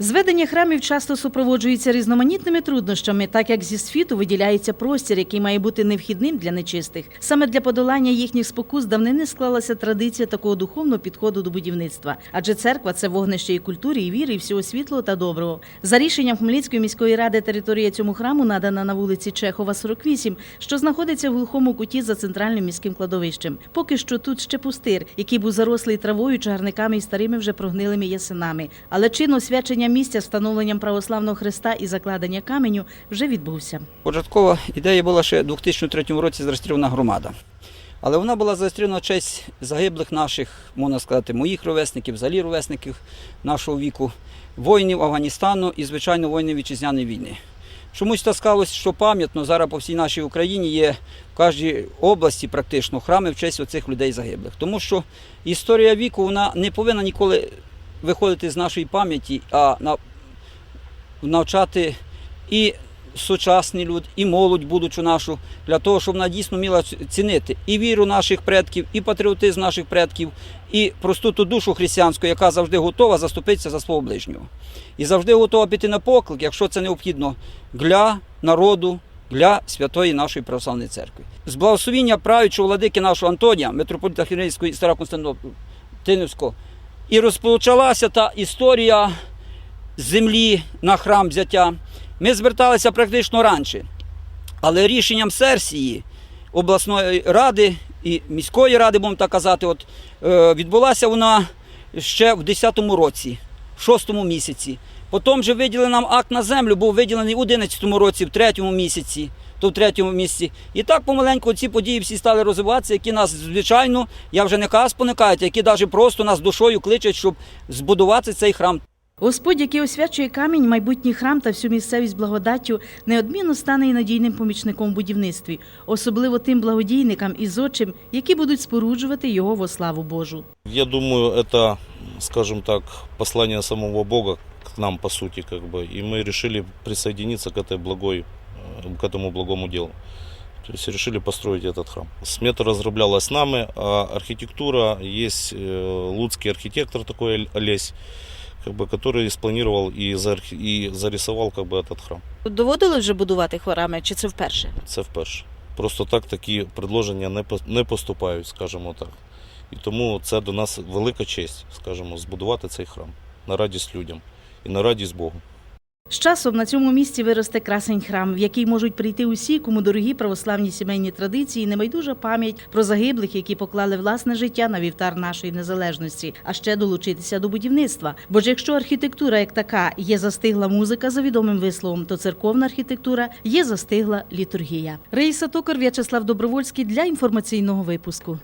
Зведення храмів часто супроводжується різноманітними труднощами, так як зі світу виділяється простір, який має бути невхідним для нечистих. Саме для подолання їхніх спокус давнини склалася традиція такого духовного підходу до будівництва. Адже церква це вогнище і культури, і віри, і всього світлого та доброго. За рішенням Хмельницької міської ради територія цьому храму надана на вулиці Чехова, 48, що знаходиться в глухому куті за центральним міським кладовищем. Поки що тут ще пустир, який був зарослий травою, чагарниками і старими вже прогнилими ясенами. Але чин освячення місця встановленням православного хреста і закладення каменю вже відбувся. Початкова ідея була ще у 2003 році зареєстрована громада. Але вона була зареєстрована в честь загиблих наших, можна сказати, моїх ровесників, взагалі ровесників нашого віку, воїнів Афганістану і, звичайно, воїнів вітчизняної війни. Чомусь так склалось, що пам'ятно зараз по всій нашій Україні є в кожній області практично храми в честь оцих людей загиблих. Тому що історія віку вона не повинна ніколи виходити з нашої пам'яті, а навчати і сучасний люд, і молодь будучу нашу, для того, щоб вона дійсно вміла цінити і віру наших предків, і патріотизм наших предків, і просту ту душу християнську, яка завжди готова заступитися за свого ближнього. І завжди готова піти на поклик, якщо це необхідно, для народу, для святої нашої православної церкви. З благословіння правючого владики нашого Антонія, митрополита Хмельницького і Староконстантинівського, і розпочалася та історія землі на храм взяття. Ми зверталися практично раніше. Але рішенням серсії обласної ради і міської ради, будемо так казати, от, е, відбулася вона ще в 10-му році, в 6-му місяці. Потім вже виділений нам акт на землю, був виділений у 11-му році, в 3-му місяці, то в 3-му місяці. І так помаленьку ці події всі стали розвиватися, які нас, звичайно, я вже не кажу, спонукають, які навіть просто нас душою кличуть, щоб збудувати цей храм. Господь, який освячує камінь, майбутній храм та всю місцевість благодаттю, неодмінно стане і надійним помічником в будівництві, особливо тим благодійникам і зодчим, які будуть споруджувати його во славу Божу. Я думаю, это, скажем так, послание самого Бога нам, по сути, как бы. И мы решили присоединиться к, этой благой, э, к этому благому делу. То есть решили построить этот храм. Смета разраблялась нами, а архитектура есть э, луцкий архитектор такой Оль- Олесь, как бы, который спланировал и, заархи- и зарисовал как бы, этот храм. Доводили вже будувати храми, чи це вперше? Це вперше. Просто так такі предложення не, по- не поступають, скажімо так. І тому це до нас велика честь, скажімо, збудувати цей храм на радість людям і на радість Богу. З часом на цьому місці виросте красень храм, в який можуть прийти усі, кому дорогі православні сімейні традиції, і небайдужа пам'ять про загиблих, які поклали власне життя на вівтар нашої незалежності, а ще долучитися до будівництва. Бо ж якщо архітектура як така є застигла музика за відомим висловом, то церковна архітектура є застигла літургія. Раїса Токар, В'ячеслав Добровольський для інформаційного випуску.